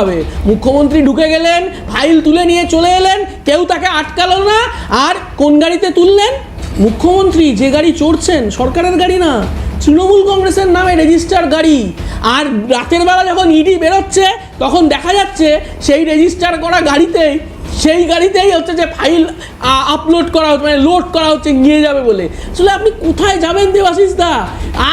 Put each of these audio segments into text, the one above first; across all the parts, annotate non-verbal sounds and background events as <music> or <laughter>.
হবে। মুখ্যমন্ত্রী ঢুকে গেলেন, ফাইল তুলে নিয়ে চলে এলেন, কেউ তাকে আটকালো না। আর কোন গাড়িতে তুললেন? মুখ্যমন্ত্রী, যে গাড়ি চড়ছেন, সরকারের গাড়ি না, তৃণমূল কংগ্রেসের নামে রেজিস্টার গাড়ি। আর রাতের বেলা যখন ইডি বেরোচ্ছে, তখন দেখা যাচ্ছে সেই রেজিস্টার করা গাড়িতেই সেই গাড়িতেই হচ্ছে যে ফাইল আপলোড করা হচ্ছে মানে লোড করা হচ্ছে, নিয়ে যাবে বলে। আসলে আপনি কোথায় যাবেন দেবাশিস দা?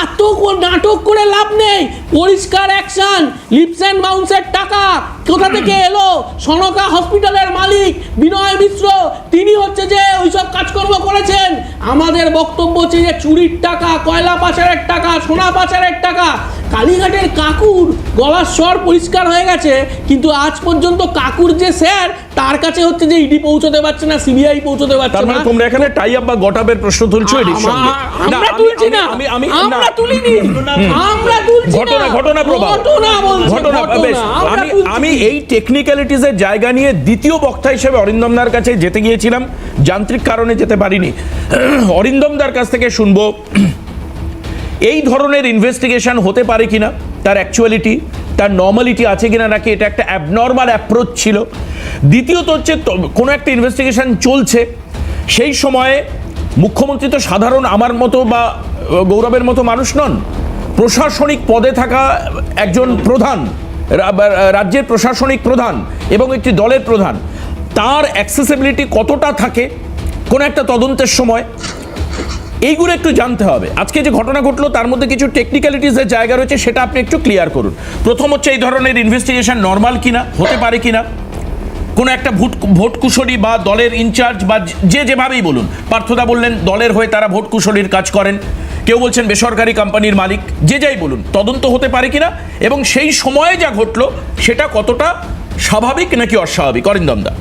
এত নাটক করে লাভ নেই। পরিষ্কার অ্যাকশন লিপস অ্যান্ড বাউন্সের টাকা। কোথা থেকে এলো? সনকা হসপিটালের মালিক, বিনয় মিশ্র। তিনি হচ্ছে যে ওইসব কাজকর্ম করেছেন। আমাদের বক্তব্য হচ্ছে যে চুরির টাকা কয়লা পাচারের টাকা সোনা পাচারের টাকা। কালীঘাটের কাকুর গলার স্বর পরিষ্কার হয়ে গেছে কিন্তু আজ পর্যন্ত কাকুর যে স্যার তার কাছে হচ্ছে যে ইডি পৌঁছতে পারছে না সিবিআই পৌঁছতে পারছে মানে না। তোমরা এখানে টাই আপ বা গটাপের প্রশ্ন তুলছো এটির সঙ্গে। আমরা তুলছি না। আমি আমি আমরা না, তুলিনি আমরা তুলছি না। ঘটনা ঘটনা প্রবাহ। ঘটনা বলছি ঘটনা বেশ আমি আমি এই টেকনিক্যালিটিস এর জায়গা নিয়ে দ্বিতীয় বক্তা হিসেবে অরিন্দমদার কাছে যেতে গিয়েছিলাম। যান্ত্রিক কারণে যেতে পারিনি। অরিন্দমদার কাছ থেকে শুনব, এই ধরনের ইনভেস্টিগেশন হতে পারে কিনা, তার অ্যাকচুয়ালিটি তার নর্মালিটি আছে কিনা, নাকি এটা একটা অ্যাবনর্মাল অ্যাপ্রোচ ছিল? দ্বিতীয়ত হচ্ছে কোনো একটা ইনভেস্টিগেশন চলছে, সেই সময়ে মুখ্যমন্ত্রী তো সাধারণ আমার মতো বা গৌরবের মতো মানুষ নন, প্রশাসনিক পদে থাকা একজন প্রধান রাজ্যের প্রশাসনিক প্রধান এবং একটি দলের প্রধান, তার অ্যাক্সেসিবিলিটি কতটা থাকে কোনো একটা তদন্তের সময় এইগুলো একটু জানতে হবে। আজকে যে ঘটনা ঘটলো, তার মধ্যে কিছু টেকনিক্যালিটিসের জায়গা রয়েছে, সেটা আপনি একটু ক্লিয়ার করুন। প্রথম হচ্ছে এই ধরনের ইনভেস্টিগেশন নর্মাল কিনা, হতে পারে কিনা? কোনো একটা ভোট ভোট কুশলী বা দলের ইনচার্জ বা যে যেভাবেই বলুন, পার্থদা বললেন, দলের হয়ে তারা ভোট কুশলীর কাজ করেন। কেউ বলছেন বেসরকারি কোম্পানির মালিক, যে যাই বলুন, তদন্ত হতে পারে কিনা? এবং সেই সময়ে যা ঘটলো, সেটা কতটা স্বাভাবিক নাকি অস্বাভাবিক? অরিন্দমদা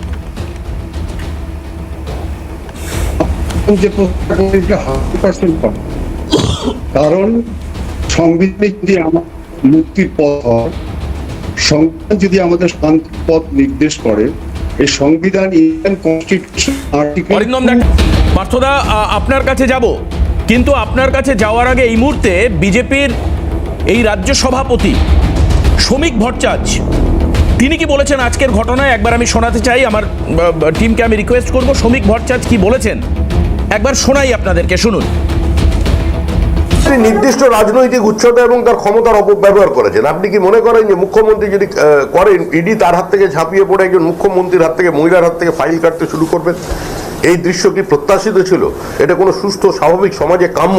যে কারণ সংবিধানে যদি আমার মুক্তির পথ সংবিধান যদি আমাদের শান্তি পথ নির্দেশ করে, এই সংবিধান পার্থদা আপনার কাছে যাব। কিন্তু আপনার কাছে যাওয়ার আগে এই মুহূর্তে বিজেপির এই রাজ্য সভাপতি শ্রমিক ভট্টাচার্য তিনি কি বলেছেন? আজকের ঘটনায় একবার আমি শোনাতে চাই, আমার টিমকে আমি রিকোয়েস্ট করব। শ্রমিক ভট্টাচার্য কি বলেছেন? একবার শোনাই আপনাদেরকে শুনুন। নির্দিষ্ট রাজনৈতিক উচ্চতা এবং তার ক্ষমতার অপব্যবহার করেছেন। আপনি কি মনে করেন যে মুখ্যমন্ত্রী যদি করেন ইডি তার হাত থেকে ঝাঁপিয়ে পড়ে একজন মুখ্যমন্ত্রীর হাত থেকে মহিলার হাত থেকে ফাইল কাটতে শুরু করবেন এই দৃশ্য কি প্রত্যাশিত ছিল? এটা কোনো সুস্থ স্বাভাবিক সমাজে কাম্য?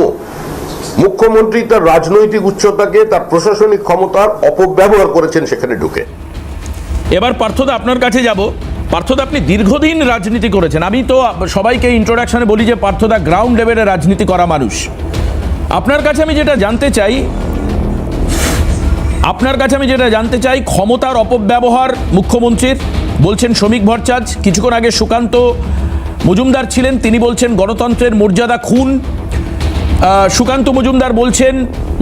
মুখ্যমন্ত্রী তার রাজনৈতিক উচ্চতাকে তার প্রশাসনিক ক্ষমতার অপব্যবহার করেছেন সেখানে ঢুকে। এবার পার্থদা আপনার কাছে যাব। পার্থদা, আপনি দীর্ঘদিন রাজনীতি করেছেন। আমি তো সবাইকে ইন্ট্রোডাকশনে বলি যে পার্থদা গ্রাউন্ড লেভেলে রাজনীতি করা মানুষ। আপনার কাছে আমি যেটা জানতে চাই, আপনার কাছে আমি যেটা জানতে চাই, ক্ষমতার অপব্যবহার মুখ্যমন্ত্রীর, বলছেন শ্রমিক ভট্টাচার্য কিছুক্ষণ আগে সুকান্ত মজুমদার ছিলেন, তিনি বলছেন গণতন্ত্রের মর্যাদা খুন। সুকান্ত মজুমদার বলছেন,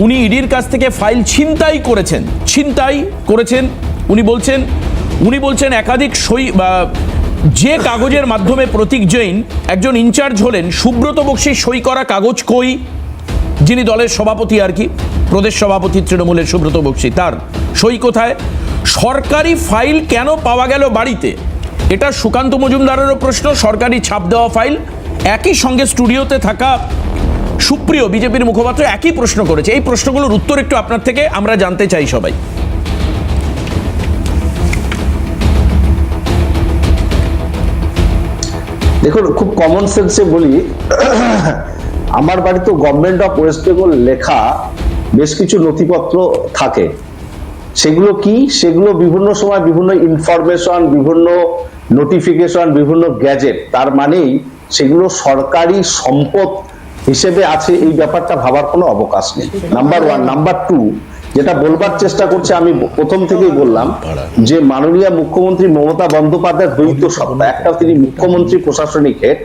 উনি ইডির কাছ থেকে ফাইল ছিনতাই করেছেন ছিনতাই করেছেন। উনি বলছেন উনি বলছেন একাধিক সই যে কাগজের মাধ্যমে প্রতীক জৈন একজন ইনচার্জ হলেন, সুব্রত বক্সির সই করা কাগজ কই? যিনি দলের সভাপতি আর কি, প্রদেশ সভাপতি তৃণমূলের সুব্রত বক্সি, তার সই কোথায়? সরকারি ফাইল কেন পাওয়া গেল বাড়িতে? এটা সুকান্ত মজুমদারেরও প্রশ্ন, সরকারি ছাপ দেওয়া ফাইল, একই সঙ্গে স্টুডিওতে থাকা সুপ্রিয় বিজেপির মুখপাত্র একই প্রশ্ন করেছে। এই প্রশ্নগুলোর উত্তর একটু আপনার থেকে, আমরা জানতে চাই সবাই। দেখুন, খুব কমন সেন্সে বলি, <clears throat> আমার বাড়িতে গভর্নমেন্ট অফ ওয়েস্ট বেঙ্গল লেখা বেশ কিছু নথিপত্র থাকে। সেগুলো কি? সেগুলো বিভিন্ন সময় বিভিন্ন ইনফরমেশন বিভিন্ন নোটিফিকেশন বিভিন্ন গ্যাজেট তার মানেই সেগুলো সরকারি সম্পদ হিসেবে আছে, এই ব্যাপারটা ভাবার কোনো অবকাশ নেই। নাম্বার ওয়ান নাম্বার টু যেটা বলবার চেষ্টা করছে, আমি প্রথম থেকেই বললাম যে মাননীয় মুখ্যমন্ত্রী মমতা বন্দ্যোপাধ্যায় দ্বৈত সত্তা। একটা তিনি মুখ্যমন্ত্রী প্রশাসনিক হেড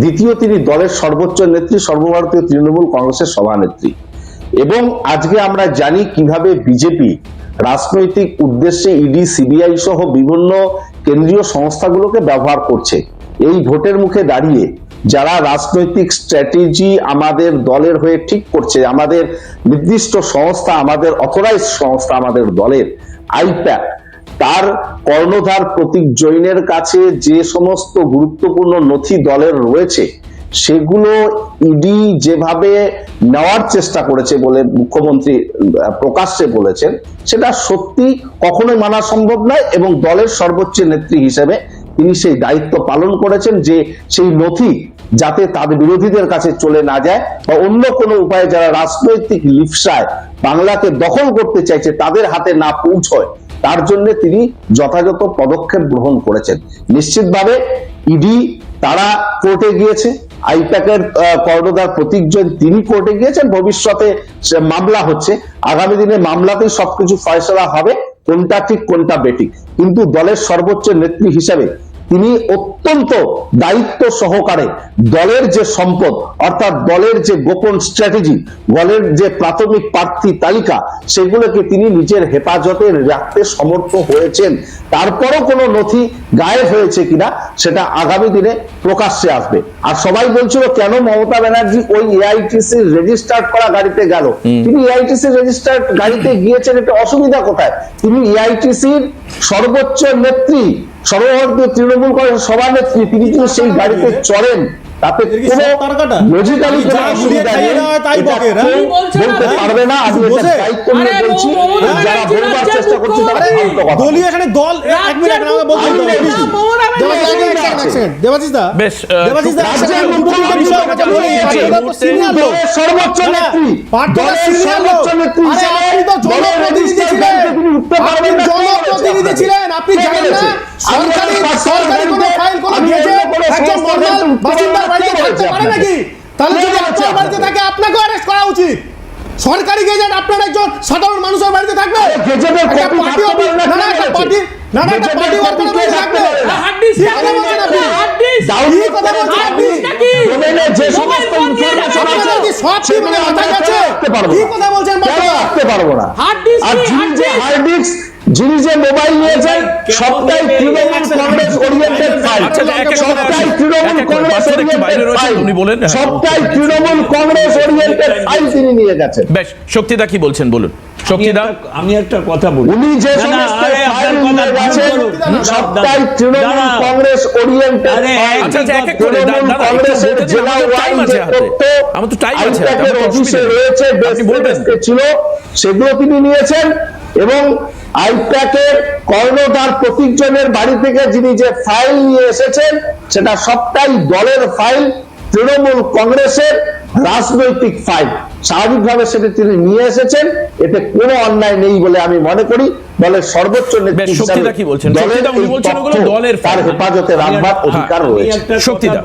দ্বিতীয় তিনি দলের সর্বোচ্চ নেত্রী, সর্বভারতীয় তৃণমূল কংগ্রেসের সভানেত্রী। এবং আজকে আমরা জানি কীভাবে বিজেপি রাজনৈতিক উদ্দেশ্যে ইডি, সিবিআই সহ বিভিন্ন কেন্দ্রীয় সংস্থাগুলোকে ব্যবহার করছে। এই ভোটের মুখে দাঁড়িয়ে যারা রাজনৈতিক স্ট্র্যাটেজি আমাদের দলের হয়ে ঠিক করছে, আমাদের নির্দিষ্ট সংস্থা, আমাদের অথরাইজ সংস্থা আমাদের দলের, আইপ্যাক, তার কর্ণধার প্রতীক জৈনের কাছে যে সমস্ত গুরুত্বপূর্ণ নথি দলের রয়েছে, সেগুলো ইডি যেভাবে নেওয়ার চেষ্টা করেছে বলে মুখ্যমন্ত্রী প্রকাশ্যে বলেছেন, সেটা সত্যি কখনোই মানা সম্ভব নয় এবং দলের সর্বোচ্চ নেত্রী হিসেবে তিনি সেই দায়িত্ব পালন করেছেন যে সেই নথি যাতে তাদের বিরোধীদের কাছে চলে না যায় বা অন্য কোনো উপায়ে যারা রাজনৈতিক লিপসায় বাংলাকে দখল করতে চাইছে তাদের হাতে না পৌঁছয় তার জন্য তিনি যথাযথ পদক্ষেপ গ্রহণ করেছেন। নিশ্চিতভাবে ইডি তারা কোর্টে গিয়েছে আইপ্যাকের আহ, কর্ণধার প্রতীক তিনি কোর্টে গিয়েছেন ভবিষ্যতে মামলা হচ্ছে। আগামী দিনে মামলাতেই সবকিছু ফয়সলা হবে। কোনটা ঠিক, কোনটা বেঠিক। কিন্তু দলের সর্বোচ্চ নেত্রী হিসেবে তিনি অত্যন্ত দায়িত্ব সহকারে দলের যে সম্পদ, অর্থাৎ দলের যে গোপন স্ট্র্যাটেজি দলের যে প্রাথমিক প্রার্থী তালিকা, সেগুলোকে তিনি নিজের হেফাজতে রাখতে সমর্থ হয়েছেন। তারপরও কোনো নথি গায়েব হয়েছে কিনা সেটা আগামী দিনে প্রকাশ্যে আসবে। আর সবাই বলছিল কেন মমতা ব্যানার্জি ওই এআইটিসি রেজিস্টার্ড করা গাড়িতে গেল? তিনি এআইটিসি রেজিস্টার্ড গাড়িতে গিয়েছেন এটা অসুবিধা কোথায়? তিনি এআইটিসির সর্বোচ্চ নেত্রী সর্বভারতীয় তৃণমূল কংগ্রেসের সভানেত্রী তিনি যদি সেই গাড়িতে চড়েন। তাতে কোনো লজিক্যালি অসুবিধা নেই। হয়? হ্যাঁ? বলতে আপনি? পারবে না আমি এটা দায়িত্ব নিয়ে বলছি। যারা বলবার চেষ্টা করছে তারা। কথা দলীয় এখানে দল এক মিনিট আমাকে বলতে কে জানেন না? সরকারি সরকারি কোনো বাড়িতে- ফাইল কোনো একজন সংস্থার নর্মাল বাড়িতে উঠতে বাসিন্দার পারব না, বাড়িতে থাকতে পারে নাকি তাহলে যদি আপনার বাড়িতে থাকে আপনাকেও অ্যারেস্ট করা উচিত সরকারি গেজেট আপনার একজন সাধারণ মানুষের বাড়িতে থাকবে গেজেটের একটা কপি পার্টি অফিস না, না না একটা পার্টি না না একটা পার্টি ওয়ার্কারের বাড়িতে থাকবে পারে না? হার্ড ডিস্ক কি কথা বলছেন মানে পারব কি না। কথা বলছেন কেন বাবা? রাখতে পারব না আর কি? যিনি হার্ড যে হার্ড ডিস্ক যিনি যে মোবাইল নিয়েছেন সবটাই তৃণমূল কংগ্রেস ওরিয়েন্টেড ফাইল সবটাই তৃণমূল। কংগ্রেস উনি বলেন। সবটাই তৃণমূল কংগ্রেস ওরিয়েন্টেড ফাইল তিনি নিয়ে গেছেন। বেশ শক্তিদা কি বলছেন বলুন। আমি শক্তিদা আমি একটা কথা বলি। উনি যে না, না, সমস্ত ফাইল নিয়ে গেছেন সবটাই তৃণমূল কংগ্রেস ওরিয়েন্টেড আচ্ছা আচ্ছা এক এক করে কংগ্রেসের জেলা টাইম আছে হাতে। আমার তো টাইম আছে অফিসে রয়েছে ছিল সেগুলো তিনি নিয়েছেন এবং আইপ্যাকের কর্ণধার প্রতীকজনের বাড়ি থেকে যিনি যে ফাইল নিয়ে এসেছেন সেটা সবটাই দলের ফাইল তৃণমূল কংগ্রেসের রাজনৈতিক ফাইল। স্বাভাবিকভাবে সেটা তিনি নিয়ে এসেছেন এতে কোনো অন্যায় নেই বলে আমি মনে করি। দলের সর্বোচ্চ তার হেফাজতে রাখবার হ্যাঁ, অধিকার রয়েছে।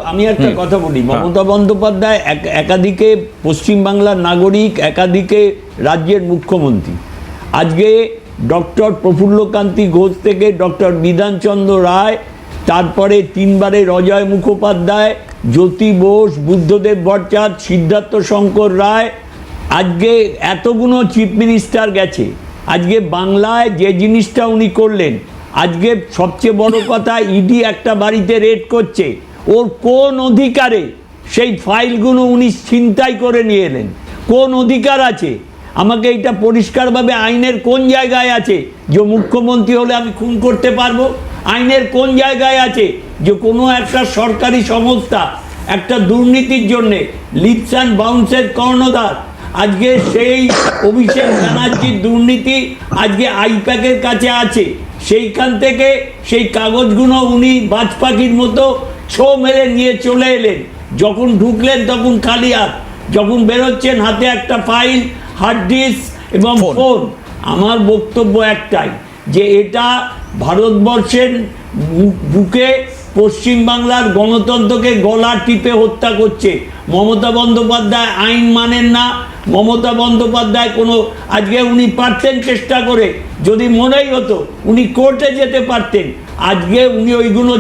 আমি একটা কথা বলি। মমতা বন্দ্যোপাধ্যায় এক- একাধিকে পশ্চিমবাংলার নাগরিক একাধিকে রাজ্যের মুখ্যমন্ত্রী। আজকে ডক্টর প্রফুল্লকান্তি ঘোষ থেকে ডক্টর বিধানচন্দ্র রায়, তারপরে তিনবারের অজয় মুখোপাধ্যায়, জ্যোতি বোস, বুদ্ধদেব ভট্টাচার্য, সিদ্ধার্থ শঙ্কর রায়। আজকে এতগুলো চিফ মিনিস্টার গেছে। আজকে বাংলায় যে জিনিসটা উনি করলেন, আজকে সবচেয়ে বড় কথা, ইডি একটা বাড়িতে রেড করছে। ওর কোন অধিকারে সেই ফাইলগুলো উনি ছিনতাই করে নিয়ে এলেন? কোন অধিকার আছে? আমাকে এটা পরিষ্কারভাবে আইনের কোন জায়গায় আছে? যে মুখ্যমন্ত্রী হলে আমি খুন করতে পারব? আইনের কোন জায়গায় আছে? যে কোনো একটা সরকারি সংস্থা, একটা দুর্নীতির জন্যে লিপস অ্যান্ড বাউন্সের কর্ণধার। আজকে সেই অভিষেক ব্যানার্জির দুর্নীতি আজকে আইপ্যাকের কাছে আছে। সেইখান থেকে সেই কাগজগুলো উনি বাজ পাখির মতো ছো মেরে নিয়ে চলে এলেন। যখন ঢুকলেন তখন খালি হাত, যখন বেরোচ্ছেন হাতে একটা ফাইল হার্ড ডিস্ক এবং ফোন। আমার বক্তব্য একটাই যে এটা ভারতবর্ষের বুকে পশ্চিমবাংলার গণতন্ত্রকে গলা টিপে হত্যা করছে। মমতা বন্দ্যোপাধ্যায় আইন মানেন না। মমতা বন্দ্যোপাধ্যায় কোনো আজকে উনি পারতেন চেষ্টা করে যদি মনেই হতো উনি কোর্টে যেতে পারতেন। আজকে উনি ওইগুলো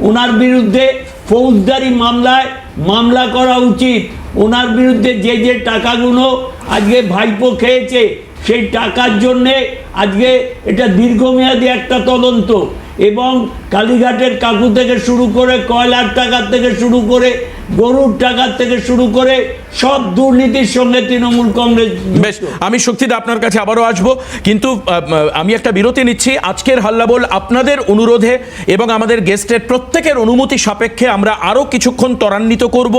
ওনার বিরুদ্ধে ফৌজদারি মামলায় মামলা করা উচিত। ওনার বিরুদ্ধে যে যে টাকাগুলো আজকে ভাইপো খেয়েছে, সেই টাকার জন্যে আজকে এটা দীর্ঘমেয়াদী একটা তদন্ত এবং কালীঘাটের কাকু থেকে শুরু করে কয়লার টাকার থেকে শুরু করে গরুর টাকার থেকে শুরু করে সব দুর্নীতির সঙ্গে তৃণমূল কংগ্রেস বেশ, আমি শক্তিদা আপনার কাছে আবারও আসব। কিন্তু আমি একটা বিরতি নিচ্ছি। আজকের হাল্লাবোল আপনাদের অনুরোধে এবং আমাদের গেস্টের প্রত্যেকের অনুমতি সাপেক্ষে আমরা আরও কিছুক্ষণ ত্বরান্বিত করব,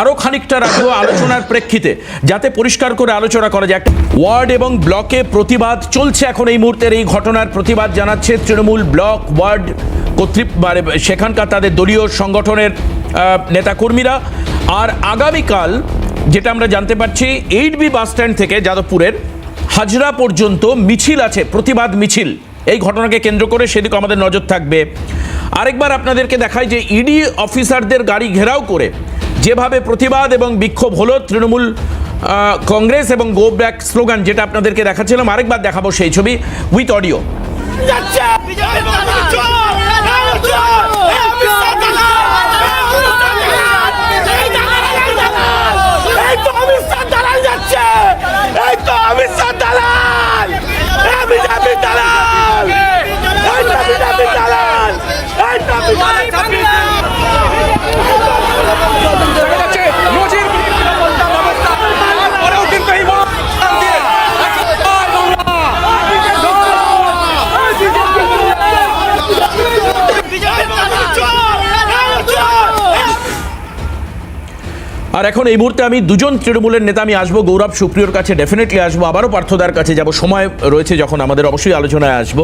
আরও খানিকটা রাখব আলোচনার প্রেক্ষিতে, যাতে পরিষ্কার করে আলোচনা করা যায়। একটা ওয়ার্ড এবং ব্লকে প্রতিবাদ চলছে এখন এই মুহূর্তের এই ঘটনার প্রতিবাদ জানাচ্ছে তৃণমূল ব্লক ওয়ার্ড কর্তৃপ সেখানকার তাদের দলীয় সংগঠনের নেতাকর্মীরা। আর আগামীকাল যেটা আমরা জানতে পারছি এইট বি বাস স্ট্যান্ড থেকে যাদবপুরের হাজরা পর্যন্ত মিছিল আছে, প্রতিবাদ মিছিল। এই ঘটনাকে কেন্দ্র করে সেদিকে আমাদের নজর থাকবে। আরেকবার আপনাদেরকে দেখায় যে ইডি অফিসারদের গাড়ি ঘেরাও করে যেভাবে প্রতিবাদ এবং বিক্ষোভ হলো, তৃণমূল কংগ্রেস এবং গো ব্যাক স্লোগান যেটা আপনাদেরকে দেখাচ্ছিলাম, আরেকবার দেখাবো সেই ছবি উইথ অডিও যাচ্ছে বিজেপি চোর চোর এই অমিত শাহ দালাল এই তো অমিত শাহ দালাল যাচ্ছে এই তো অমিত শাহ দালাল এই বিজেপি দালাল এই তো বিজেপি দালাল এই তো বিজেপি আর এখন এই মুহূর্তে আমি দুজন তৃণমূলের নেতা, আমি আসব গৌরব সুপ্রিয়র কাছে ডেফিনেটলি আসব। আবারও পার্থদার কাছে যাব। সময় রয়েছে যখন আমাদের অবশ্যই আলোচনায় আসব।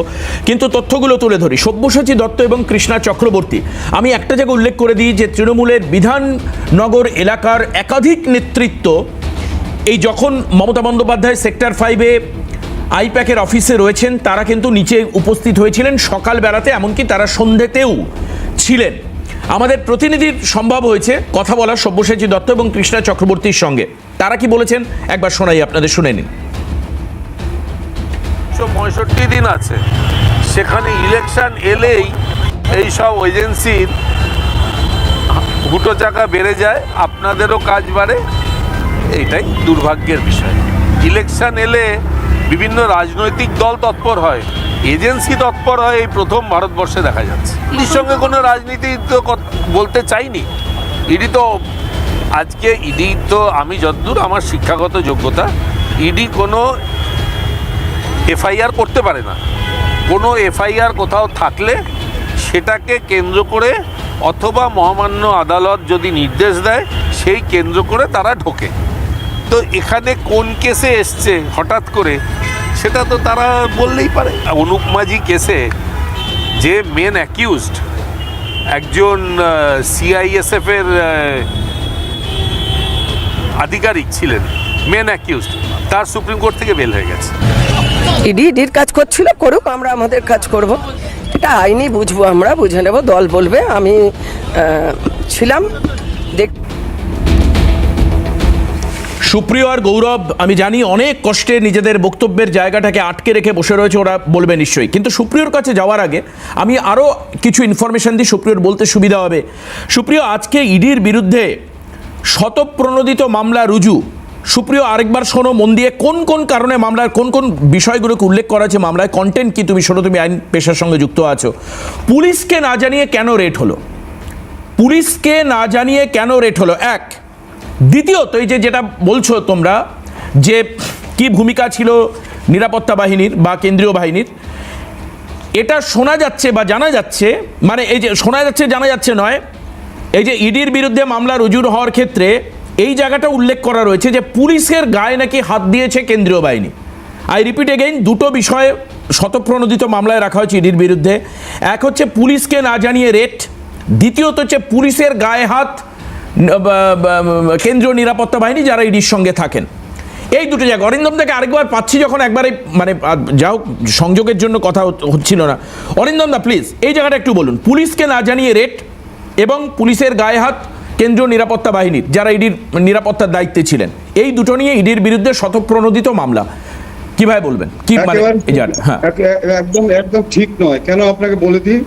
কিন্তু তথ্যগুলো তুলে ধরি। সব্যসাচী দত্ত এবং কৃষ্ণা চক্রবর্তী। আমি একটা জায়গায় উল্লেখ করে দিই যে, তৃণমূলের বিধাননগর এলাকার একাধিক নেতৃত্ব এই যখন মমতা বন্দ্যোপাধ্যায় সেক্টর ফাইভে আইপ্যাকের অফিসে রয়েছেন, তারা কিন্তু নিচে উপস্থিত হয়েছিলেন সকালবেলাতে, এমনকি তারা সন্ধ্যেতেও ছিলেন। আমাদের প্রতিনিধির সম্ভব হয়েছে কথা বলা সব্যসাচী দত্ত এবং কৃষ্ণা চক্রবর্তীর সঙ্গে। তারা কি বলেছেন? একবার শোনাই, আপনাদের শুনে নিন। পঁয়ষট্টি দিন আছে। সেখানে ইলেকশন এলেই এই সব এজেন্সির হুটো চাকা বেড়ে যায়, আপনাদেরও কাজ বাড়ে। এইটাই দুর্ভাগ্যের বিষয়। ইলেকশন এলে বিভিন্ন রাজনৈতিক দল তৎপর হয়। এজেন্সি তৎপর হয় এই প্রথম ভারতবর্ষে দেখা যাচ্ছে। ইডির সঙ্গে কোনো রাজনীতি তো বলতে চাইনি। ইডি তো আজকে, ইডি তো আমি যতদূর আমার শিক্ষাগত যোগ্যতা, ইডি কোনো এফআইআর করতে পারে না। কোনো এফআইআর কোথাও থাকলে সেটাকে কেন্দ্র করে অথবা মহামান্য আদালত যদি নির্দেশ দেয়, সেই কেন্দ্র করে তারা ঢোকে। তো এখানে কোন কেসে এসছে হঠাৎ করে? সেটা তো তারা বললেই পারে। অনুপ মাঝি কেসে যে মেন অ্যাকিউজড একজন সিআইএসএফ এর আধিকারিক ছিলেন মেন অ্যাকিউজড তার সুপ্রিম কোর্ট থেকে বেল হয়ে গেছে। ইডি ইডির কাজ করছিল করুক আমরা আমাদের কাজ করব। এটা আইনি বুঝব আমরা বুঝে নেব দল বলবে আমি ছিলাম দেখ সুপ্রিয় আর গৌরব, আমি জানি অনেক কষ্টে নিজেদের বক্তব্যের জায়গাটাকে আটকে রেখে বসে রয়েছে ওরা বলবে নিশ্চয়ই। কিন্তু সুপ্রিয়র কাছে যাওয়ার আগে আমি আরও কিছু ইনফরমেশন দিই সুপ্রিয়র বলতে সুবিধা হবে। সুপ্রিয়, আজকে ইডির বিরুদ্ধে শতপ্রণোদিত মামলা রুজু। সুপ্রিয়, আরেকবার শোনো, মন দিয়ে কোন কোন কারণে মামলার কোন কোন বিষয়গুলোকে উল্লেখ করা আছে মামলায় কন্টেন্ট কি তুমি শোনো, তুমি আইন পেশার সঙ্গে যুক্ত আছো। পুলিশকে না জানিয়ে কেন রেট হলো? পুলিশকে না জানিয়ে কেন রেট হলো? এক দ্বিতীয়ত, এই যে যেটা বলছো তোমরা, যে কি ভূমিকা ছিল নিরাপত্তা বাহিনীর বা কেন্দ্রীয় বাহিনীর, এটা শোনা যাচ্ছে বা জানা যাচ্ছে মানে এই যে শোনা যাচ্ছে, জানা যাচ্ছে নয়, এই যে ইডির বিরুদ্ধে মামলা রুজুর হওয়ার ক্ষেত্রে এই জায়গাটা উল্লেখ করা রয়েছে যে পুলিশের গায়ে নাকি হাত দিয়েছে কেন্দ্রীয় বাহিনী। আই রিপিট এগেইন দুটো বিষয়ে শতপ্রণোদিত মামলায় রাখা হয়েছে ইডির বিরুদ্ধে। এক হচ্ছে পুলিশকে না জানিয়ে রেট, দ্বিতীয়ত হচ্ছে পুলিশের গায়ে হাত কেন্দ্রীয় নিরাপত্তা বাহিনী যারা ইডির সঙ্গে থাকেন। এই দুটো জায়গা। অরিন্দম থেকে আরেকবার পাচ্ছি যখন একবারে মানে যা হোক সংযোগের জন্য কথা হচ্ছিল না। অরিন্দম দা প্লিজ এই জায়গাটা একটু বলুন। পুলিশকে না জানিয়ে রেট এবং পুলিশের গায়ে হাত কেন্দ্রীয় নিরাপত্তা বাহিনীর যারা ইডির নিরাপত্তার দায়িত্বে ছিলেন। এই দুটো নিয়ে ইডির বিরুদ্ধে শতপ্রণোদিত মামলা। কীভাবে বলবেন? কি মানে হ্যাঁ। এক- এক- একদম একদম ঠিক নয়। কেন আপনাকে বলে দিই?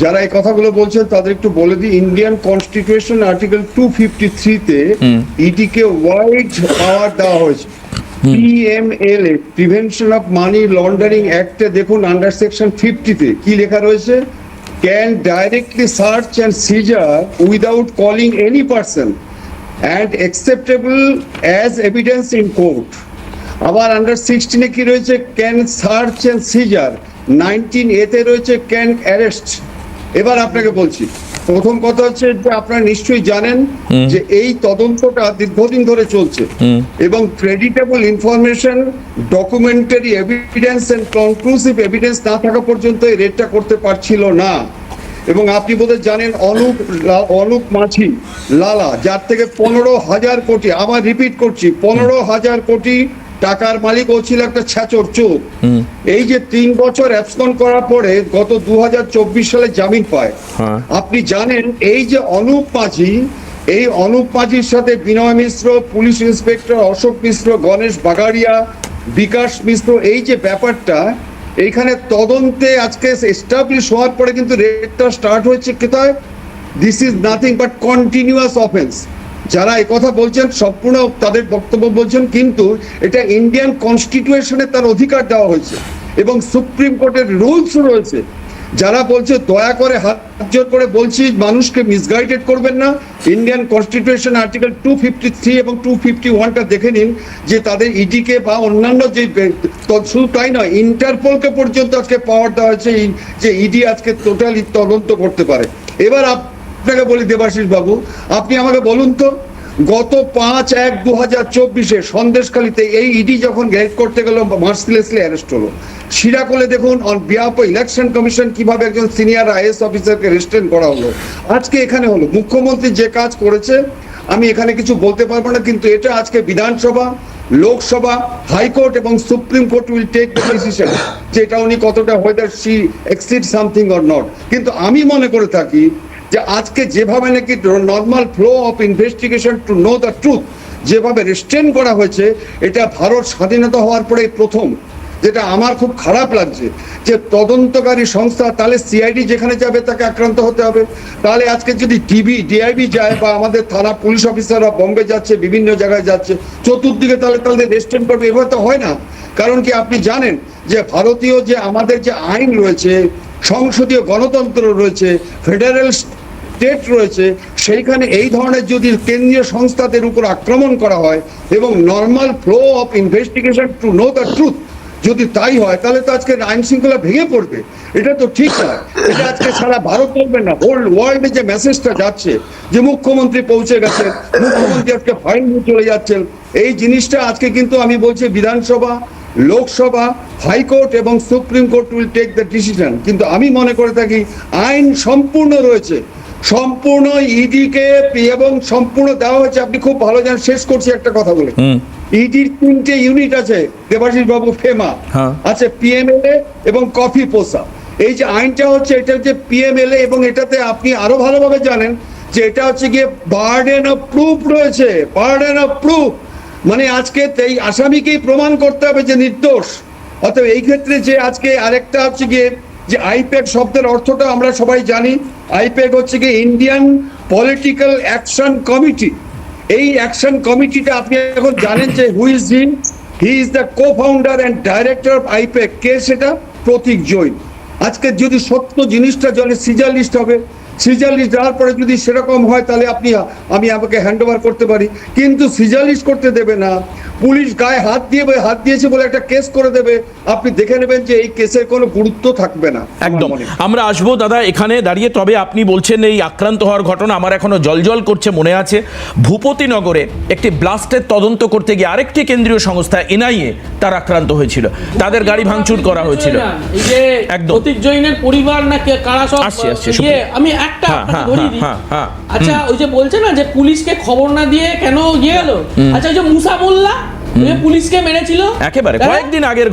যারা এই কথাগুলো বলছেন তাদের একটু বলে দিই। Indian constitution article two fifty থ্রিতে ইডিকে ওয়াইড পাওয়ার দেওয়া হয়েছে। PMLA prevention of money laundering অ্যাক্টে দেখুন আন্ডার সেকশন ফিফটিতে কি লেখা রয়েছে? Can directly search and seizure without calling any person and acceptable as evidence in court আবার আন্ডার সিক্সটিনে কি রয়েছে? Can search and seizure nineteen এতে রয়েছে ক্যান অ্যারেস্ট এবার আপনাকে বলছি প্রথম কথা হচ্ছে যে আপনারা নিশ্চয়ই জানেন যে এই তদন্তটা দীর্ঘদিন ধরে চলছে এবং creditable information documentary evidence and conclusive evidence না থাকা পর্যন্ত এই রেটটা করতে পারছিল না। এবং আপনি বোধহয় জানেন অনুপ অনুপ মাঝি লালা যার থেকে পনেরো হাজার কোটি আবার রিপিট করছি পনেরো হাজার কোটি টাকার মালিক ও ছিল একটা ছ্যাচর চোর। এই যে তিন বছর অ্যাবসকন করার পরে গত দু হাজার চব্বিশ সালে জামিন পায়। হ্যাঁ। আপনি জানেন এই যে অনুপ মাঝি এই অনুপ মাঝির সাথে বিনয় মিশ্র পুলিশ ইন্সপেক্টর অশোক মিশ্র গণেশ বাগাড়িয়া বিকাশ মিশ্র এই যে ব্যাপারটা এইখানে তদন্তে আজকে এস্টাবলিশ হওয়ার পরে কিন্তু রেটটা স্টার্ট হয়েছে কোথায়? This is nothing but continuous offence যারা কথা বলছেন সম্পূর্ণ তাদের বক্তব্য বলছেন, কিন্তু এটা ইন্ডিয়ান কনস্টিটিউশনে তার অধিকার দেওয়া হয়েছে এবং সুপ্রিম কোর্টের রুলস রয়েছে। যারা বলছে, দয়া করে হাত জোর করে বলছি, মানুষকে মিসগাইডেড করবেন না। Indian constitution article two fifty three এবং টু ফিফটি ওয়ানটা দেখে নিন যে তাদের ইডিকে বা অন্যান্য যে শুধু তাই নয় ইন্টারপোলকে পর্যন্ত আজকে পাওয়ার দেওয়া হয়েছে যে ইডি আজকে টোটালি তদন্ত করতে পারে। এবার আপনাকে বলি দেবাশিস বাবু, আপনি আমাকে বলুন তো, গত পাঁচ এক দু হাজার চব্বিশে সন্দেশখালীতে এই ইডি যখন গ্রেড করতে গেল, মার্সিলেসলি অ্যারেস্ট হলো। সিরাকলে দেখুন অন বিহাফ ইলেকশন কমিশন কীভাবে একজন সিনিয়র আইএস অফিসারকে রেস্টেন করা হলো। আজকে এখানে হলো। মুখ্যমন্ত্রী যে কাজ করেছে, আমি এখানে কিছু বলতে পারব না, কিন্তু এটা আজকে বিধানসভা, লোকসভা, হাইকোর্ট এবং supreme court will take the decision যে এটা উনি কতটা whether she exceed something or not কিন্তু আমি মনে করে থাকি যে আজকে যেভাবে নাকি normal flow of investigation to know the truth যেভাবে রেস্ট্রেন করা হয়েছে, এটা ভারত স্বাধীনতা হওয়ার পরে প্রথম। যেটা আমার খুব খারাপ লাগছে যে তদন্তকারী সংস্থা, তাহলে সিআইডি যেখানে যাবে তাকে আক্রান্ত হতে হবে। তাহলে আজকে যদি টিভি ডিআইবি যায় বা আমাদের থানা পুলিশ অফিসাররা বম্বে যাচ্ছে, বিভিন্ন জায়গায় যাচ্ছে, চতুর্দিকে তাহলে তাহলে রেস্ট্রেন করবে, এভাবে তো হয় না। কারণ কি আপনি জানেন যে ভারতীয় যে আমাদের যে আইন রয়েছে, সংসদীয় গণতন্ত্র রয়েছে ফেডারেল স্টেট রয়েছে, সেইখানে এই ধরনের যদি কেন্দ্রীয় সংস্থাদের উপর আক্রমণ করা হয় এবং normal flow of investigation to know the truth যদি তাই হয়, তাহলে তো আজকে আইন শৃঙ্খলা ভেঙে পড়বে। এটা তো ঠিক নয়। এটা আজকে সারা ভারত বলবেন না। হোল ওয়ার্ল্ডে যে মেসেজটা যাচ্ছে, যে মুখ্যমন্ত্রী পৌঁছে গেছেন, মুখ্যমন্ত্রী আজকে ফাইন চলে যাচ্ছেন, এই জিনিসটা আজকে কিন্তু আমি বলছি বিধানসভা, লোকসভা হাইকোর্ট এবং supreme court will take the decision কিন্তু আমি মনে করে থাকি, আইন সম্পূর্ণ রয়েছে। সম্পূর্ণ ইডিকে এবং সম্পূর্ণ দেওয়া হয়েছে। আপনি খুব ভালো জানেন শেষ করছি একটা কথা বলে। ইডির তিনটে ইউনিট আছে দেবাশিস বাবু ফেমা হ্যাঁ। আছে পিএমএলএ এবং কফি পোসা। এই যে আইনটা হচ্ছে এটা হচ্ছে পিএমএলএ এবং এটাতে আপনি আরও ভালোভাবে জানেন যে এটা হচ্ছে গিয়ে বার্ডেন অফ প্রুফ রয়েছে বার্ডেন অফ প্রুফ মানে আজকে এই আসামিকেই প্রমাণ করতে হবে যে নির্দোষ। অতএব এই ক্ষেত্রে যে আজকে আরেকটা হচ্ছে গিয়ে যে আইপ্যাক শব্দের অর্থটা আমরা সবাই জানি আইপ্যাক হচ্ছে কি ইন্ডিয়ান পলিটিক্যাল অ্যাকশন কমিটি এই অ্যাকশন কমিটিটা আপনি এখন জানেন যে who is in he is the co founder and director of IPAC কে সেটা? প্রতীক জৈন। আজকে যদি সত্য জিনিসটা জলে সিজার লিস্ট হবে সিজার লিস্ট দেওয়ার পরে যদি সেরকম হয় তাহলে আপনি আমি আমাকে হ্যান্ড ওভার করতে পারি। কিন্তু সিজার করতে দেবে না। পুলিশ গায়ে হাত দিয়ে হাত দিয়েছে বলে একটা কেস করে দেবে। আপনি দেখে নেবেন যে এই কেসের কোনো গুরুত্ব থাকবে না। একদম। আমরা আসব দাদা এখানে দাঁড়িয়ে। তবে আপনি বলছেন এই আক্রান্ত হওয়ার ঘটনা আমার এখনও জলজল করছে মনে আছে। ভূপতিনগরে একটি ব্লাস্টের তদন্ত করতে গিয়ে আরেকটি কেন্দ্রীয় সংস্থা এনআইএ তার আক্রান্ত হয়েছিল। তাদের গাড়ি ভাঙচুর করা হয়েছিল। যে একদম। প্রতীক জৈনের পরিবার না কারা সব ইয়ে। আমি একটা হ্যাঁ, আপনাকে বলি হ্যাঁ, দিই। হ্যাঁ, আচ্ছা ওই যে বলছে না যে পুলিশকে খবর না দিয়ে কেন গিয়ে গেল আচ্ছা ওই যে মুসা মোল্লা পুলিশকে মেরেছিল। একেবারে? কয়েকদিন আগের